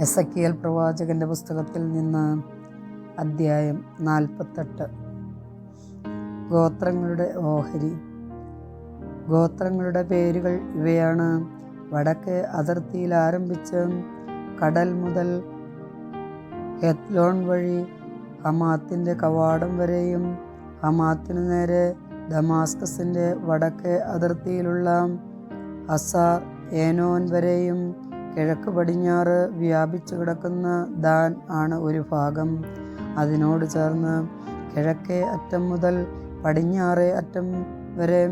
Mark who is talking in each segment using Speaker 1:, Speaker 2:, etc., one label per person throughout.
Speaker 1: എസക്കിയൽ പ്രവാചകന്റെ പുസ്തകത്തിൽ നിന്ന് അദ്ധ്യായം നാൽപ്പത്തെട്ട്. ഗോത്രങ്ങളുടെ ഓഹരി. ഗോത്രങ്ങളുടെ പേരുകൾ ഇവയാണ്. വടക്ക് അതിർത്തിയിൽ ആരംഭിച്ച് കടൽ മുതൽ ഹെത്ലോൺ വഴി ഹമാത്തിന്റെ കവാടം വരെയും ഹമാത്തിനു നേരെ ദമാസ്കസിന്റെ വടക്ക് അതിർത്തിയിലുള്ള അസാർ ഏനോൻ വരെയും കിഴക്ക് പടിഞ്ഞാറ് വ്യാപിച്ചു കിടക്കുന്ന ദാൻ ആണ് ഒരു ഭാഗം. അതിനോട് ചേർന്ന് കിഴക്കേ അറ്റം മുതൽ പടിഞ്ഞാറേ അറ്റം വരെ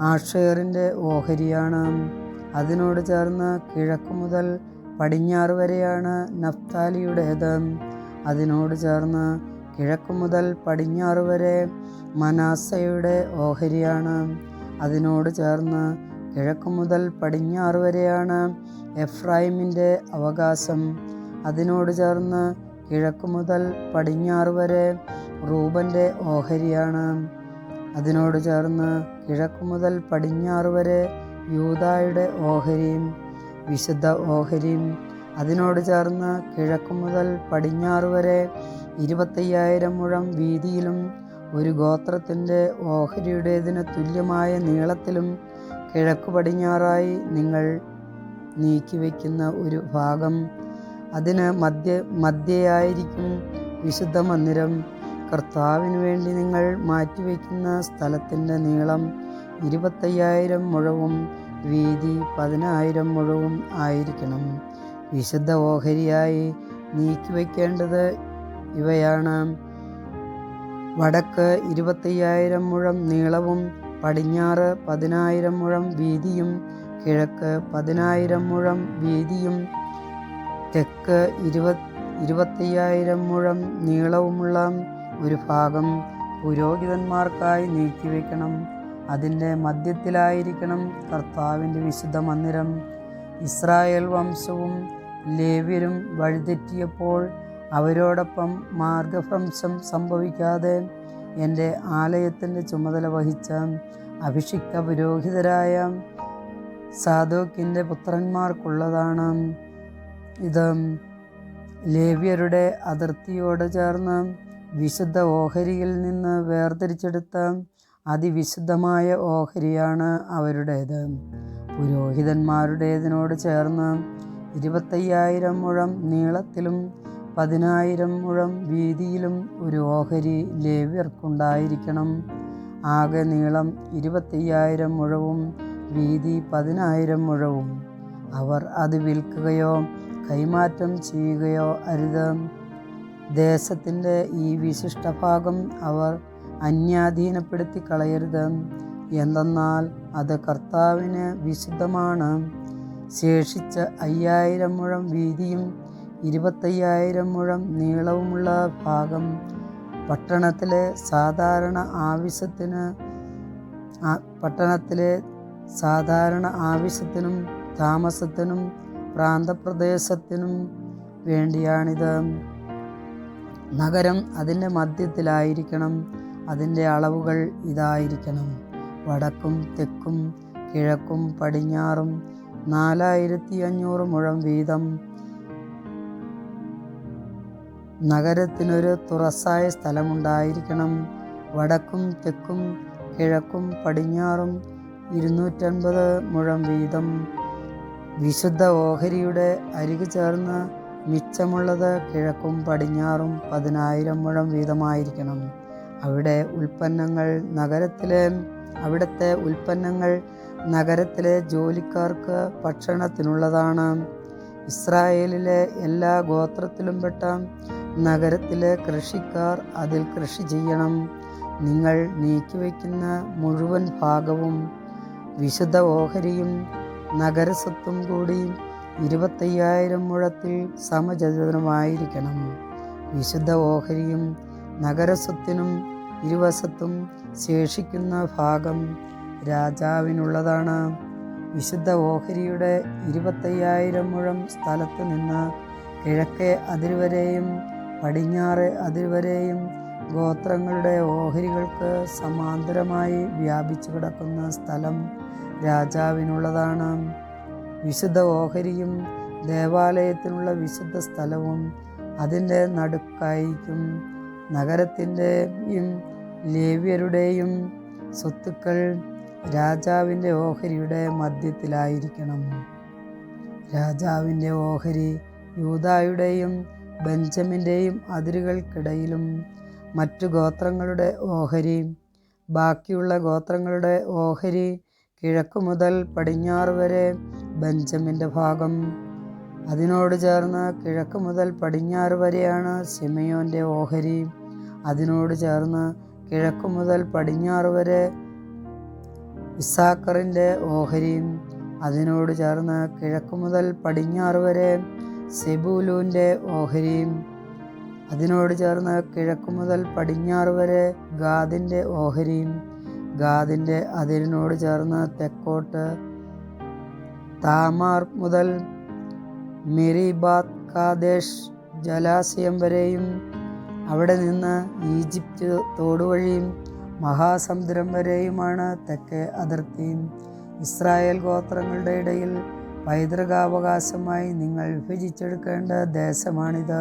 Speaker 1: ആഷേറിന്റെ ഓഹരിയാണ്. അതിനോട് ചേർന്ന് കിഴക്ക് മുതൽ പടിഞ്ഞാറ് വരെയാണ് നഫ്താലിയുടേത്. അതിനോട് ചേർന്ന് കിഴക്ക് മുതൽ പടിഞ്ഞാറ് വരെ മനാസയുടെ ഓഹരിയാണ്. അതിനോട് ചേർന്ന് കിഴക്ക് മുതൽ പടിഞ്ഞാറ് വരെയാണ് എഫ്രൈമിന്റെ അവകാശം. അതിനോട് ചേർന്ന് കിഴക്കു മുതൽ പടിഞ്ഞാറ് വരെ റൂബന്റെ ഓഹരിയാണ്. അതിനോട് ചേർന്ന് കിഴക്കു മുതൽ പടിഞ്ഞാറ് വരെ യൂതായുടെ ഓഹരിയും വിശുദ്ധ ഓഹരിയും. അതിനോട് ചേർന്ന് കിഴക്കു മുതൽ പടിഞ്ഞാറ് വരെ ഇരുപത്തയ്യായിരം മുഴം വീതിയിലും ഒരു ഗോത്രത്തിന്റെ ഓഹരിയുടേതിന് തുല്യമായ നീളത്തിലും കിഴക്കു പടിഞ്ഞാറായി നിങ്ങൾ നീക്കിവെക്കുന്ന ഒരു ഭാഗം. അതിന് മധ്യ മധ്യയായിരിക്കും വിശുദ്ധ മന്ദിരം. കർത്താവിന് വേണ്ടി നിങ്ങൾ മാറ്റിവെക്കുന്ന സ്ഥലത്തിന്റെ നീളം ഇരുപത്തയ്യായിരം മുഴവും വീതി പതിനായിരം മുഴവും ആയിരിക്കണം. വിശുദ്ധ ഓഹരിയായി നീക്കിവെക്കേണ്ടത് ഇവയാണ്. വടക്ക് ഇരുപത്തയ്യായിരം മുഴം നീളവും പടിഞ്ഞാറ് പതിനായിരം മുഴം വീതിയും കിഴക്ക് പതിനായിരം മുഴം വീതിയും തെക്ക് ഇരുപത് ഇരുപത്തയ്യായിരം മുഴം നീളവുമുള്ള ഒരു ഭാഗം പുരോഹിതന്മാർക്കായി നീക്കിവെക്കണം. അതിന്റെ മധ്യത്തിലായിരിക്കണം കർത്താവിന്റെ വിശുദ്ധ മന്ദിരം. ഇസ്രായേൽ വംശവും ലേവ്യരും വഴിതെറ്റിയപ്പോൾ അവരോടൊപ്പം മാർഗഭ്രംശം സംഭവിക്കാതെ എന്റെ ആലയത്തിന്റെ ചുമതല വഹിച്ച അഭിഷിക്ത പുരോഹിതരായ സാധോക്കിന്റെ പുത്രന്മാർക്കുള്ളതാണ്. ഇത് ലേവ്യരുടെ അതിർത്തിയോട് ചേർന്ന് വിശുദ്ധ ഓഹരിയിൽ നിന്ന് വേർതിരിച്ചെടുത്ത അതിവിശുദ്ധമായ ഓഹരിയാണ് അവരുടേത്. പുരോഹിതന്മാരുടേതിനോട് ചേർന്ന് ഇരുപത്തയ്യായിരം മുഴം നീളത്തിലും പതിനായിരം മുഴം വീതിയിലും ഒരു ഓഹരി ലേവ്യർക്കുണ്ടായിരിക്കണം. ആകെ നീളം ഇരുപത്തയ്യായിരം മുഴവും വീതി പതിനായിരം മുഴവും. അവർ അത് വിൽക്കുകയോ കൈമാറ്റം ചെയ്യുകയോ അരുത്. ദേശത്തിന്റെ ഈ വിശിഷ്ട ഭാഗം അവർ അന്യാധീനപ്പെടുത്തി കളയരുത്. എന്തെന്നാൽ അത് കർത്താവിന് വിശുദ്ധമാണ്. ശേഷിച്ച അയ്യായിരം മുഴം വീതിയും ഇരുപത്തയ്യായിരം മുഴം നീളവുമുള്ള ഭാഗം പട്ടണത്തിലെ സാധാരണ ആവശ്യത്തിന് പട്ടണത്തിലെ സാധാരണ ആവശ്യത്തിനും താമസത്തിനും പ്രാന്തപ്രദേശത്തിനും വേണ്ടിയാണിത്. നഗരം അതിന്റെ മധ്യത്തിലായിരിക്കണം. അതിന്റെ അളവുകൾ ഇതായിരിക്കണം. വടക്കും തെക്കും കിഴക്കും പടിഞ്ഞാറും നാലായിരത്തി അഞ്ഞൂറ് മുഴം വീതം. നഗരത്തിനൊരു തുറസായ സ്ഥലമുണ്ടായിരിക്കണം. വടക്കും തെക്കും കിഴക്കും പടിഞ്ഞാറും ഇരുന്നൂറ്റൻപത് മുഴം വീതം. വിശുദ്ധ ഓഹരിയുടെ അരികു ചേർന്ന് മിച്ചമുള്ളത് കിഴക്കും പടിഞ്ഞാറും പതിനായിരം മുഴം വീതമായിരിക്കണം. അവിടെ ഉൽപ്പന്നങ്ങൾ നഗരത്തിലെ അവിടുത്തെ ഉൽപ്പന്നങ്ങൾ നഗരത്തിലെ ജോലിക്കാർക്ക് ഭക്ഷണത്തിനുള്ളതാണ്. ഇസ്രായേലിലെ എല്ലാ ഗോത്രത്തിലും പെട്ട നഗരത്തിലെ കൃഷിക്കാർ അതിൽ കൃഷി ചെയ്യണം. നിങ്ങൾ നീക്കിവെക്കുന്ന മുഴുവൻ ഭാഗവും വിശുദ്ധ ഓഹരിയും നഗരസ്വത്തും കൂടി ഇരുപത്തയ്യായിരം മുഴത്തിൽ സമചതുരമായിരിക്കണം. വിശുദ്ധ ഓഹരിയും നഗരസ്വത്തിനും ഇരുവശത്തും ശേഷിക്കുന്ന ഭാഗം രാജാവിനുള്ളതാണ്. വിശുദ്ധ ഓഹരിയുടെ ഇരുപത്തയ്യായിരം മുഴം സ്ഥലത്ത് നിന്ന് കിഴക്കേ അതിരുവരെയും പടിഞ്ഞാറ് അതിർവരെയും ഗോത്രങ്ങളുടെ ഓഹരികൾക്ക് സമാന്തരമായി വ്യാപിച്ചു കിടക്കുന്ന സ്ഥലം രാജാവിനുള്ളതാണ്. വിശുദ്ധ ഓഹരിയും ദേവാലയത്തിനുള്ള വിശുദ്ധ സ്ഥലവും അതിന്റെ നടുക്കായിരിക്കും. നഗരത്തിന്റെയും ലേവ്യരുടെയും സ്വത്തുക്കൾ രാജാവിന്റെ ഓഹരിയുടെ മധ്യത്തിലായിരിക്കണം. രാജാവിന്റെ ഓഹരി യൂതായുടെയും ബെഞ്ചമിന്റെയും അതിരുകൾക്കിടയിലും മറ്റു ഗോത്രങ്ങളുടെ ഓഹരി ബാക്കിയുള്ള ഗോത്രങ്ങളുടെ ഓഹരി കിഴക്കു മുതൽ പടിഞ്ഞാറ് വരെ ബെഞ്ചമിന്റെ ഭാഗം. അതിനോട് ചേർന്ന് കിഴക്ക് മുതൽ പടിഞ്ഞാറ് വരെയാണ് സിമയോന്റെ ഓഹരി. അതിനോട് ചേർന്ന് കിഴക്കു മുതൽ പടിഞ്ഞാറ് വരെ ഇസാക്കറിന്റെ ഓഹരിയും അതിനോട് ചേർന്ന് കിഴക്കു മുതൽ പടിഞ്ഞാറ് വരെ സെബൂലൂന്റെ ഓഹരിയും അതിനോട് ചേർന്ന് കിഴക്കു മുതൽ പടിഞ്ഞാറ് വരെ ഗാദിന്റെ ഓഹരിയും ഗാദിന്റെ അതിരിനോട് ചേർന്ന് തെക്കോട്ട് താമാർ മുതൽ മെരിബാത് കാദേശ് ജലാശയം വരെയും അവിടെ നിന്ന് ഈജിപ്റ്റ് തോടുവഴിയും മഹാസമുദ്രം വരെയുമാണ് തെക്കേ അതിർത്തി ഇസ്രായേൽ ഗോത്രങ്ങളുടെ ഇടയിൽ പൈതൃകാവകാശമായി നിങ്ങൾ വിഭജിച്ചെടുക്കേണ്ട ദേശമാണിത്.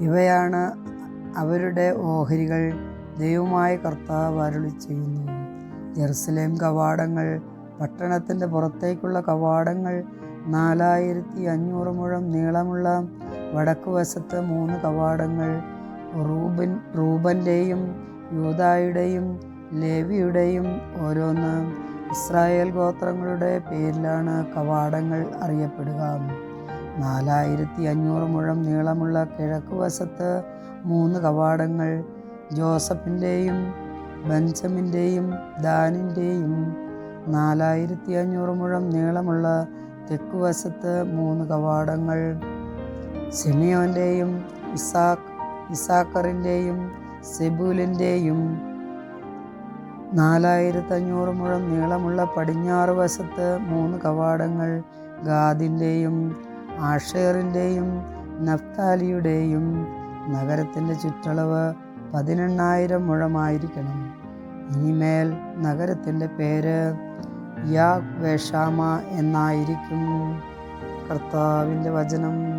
Speaker 1: ഇവയാണ് അവരുടെ ഓഹരികൾ ദൈവമായ കർത്താവ് അരുളി ചെയ്യുന്നു. ജെറുസലേം കവാടങ്ങൾ പട്ടണത്തിന്റെ പുറത്തേക്കുള്ള കവാടങ്ങൾ നാലായിരത്തി അഞ്ഞൂറ് മുഴം നീളമുള്ള വടക്ക് വശത്ത് മൂന്ന് കവാടങ്ങൾ റൂബൻ റൂബന്റെയും യൂതായുടെയും ലേവിയുടെയും ഓരോന്ന്. ഇസ്രായേൽ ഗോത്രങ്ങളുടെ പേരിലാണ് കവാടങ്ങൾ അറിയപ്പെടുക. നാലായിരത്തി അഞ്ഞൂറ് മുഴം നീളമുള്ള കിഴക്ക് വശത്ത് മൂന്ന് കവാടങ്ങൾ ജോസഫിന്റെയും ബെഞ്ചമിന്റെയും ദാനിന്റെയും നാലായിരത്തി അഞ്ഞൂറ് മുഴം നീളമുള്ള തെക്ക് വശത്ത് മൂന്ന് കവാടങ്ങൾ സിമിയോന്റെയും ഇസാഖ് ഇസാക്കറിന്റെയും സെബൂലിന്റെയും നാലായിരത്തി അഞ്ഞൂറ് മുഴം നീളമുള്ള പടിഞ്ഞാറ് വശത്ത് മൂന്ന് കവാടങ്ങൾ ഗാദിന്റെയും ആഷേറിന്റെയും നഫ്താലിയുടെയും നഗരത്തിന്റെ ചുറ്റളവ് പതിനെണ്ണായിരം മുഴമായിരിക്കണം. ഇനിമേൽ നഗരത്തിന്റെ പേര് യാ വേഷാമ എന്നായിരിക്കും കർത്താവിന്റെ വചനം.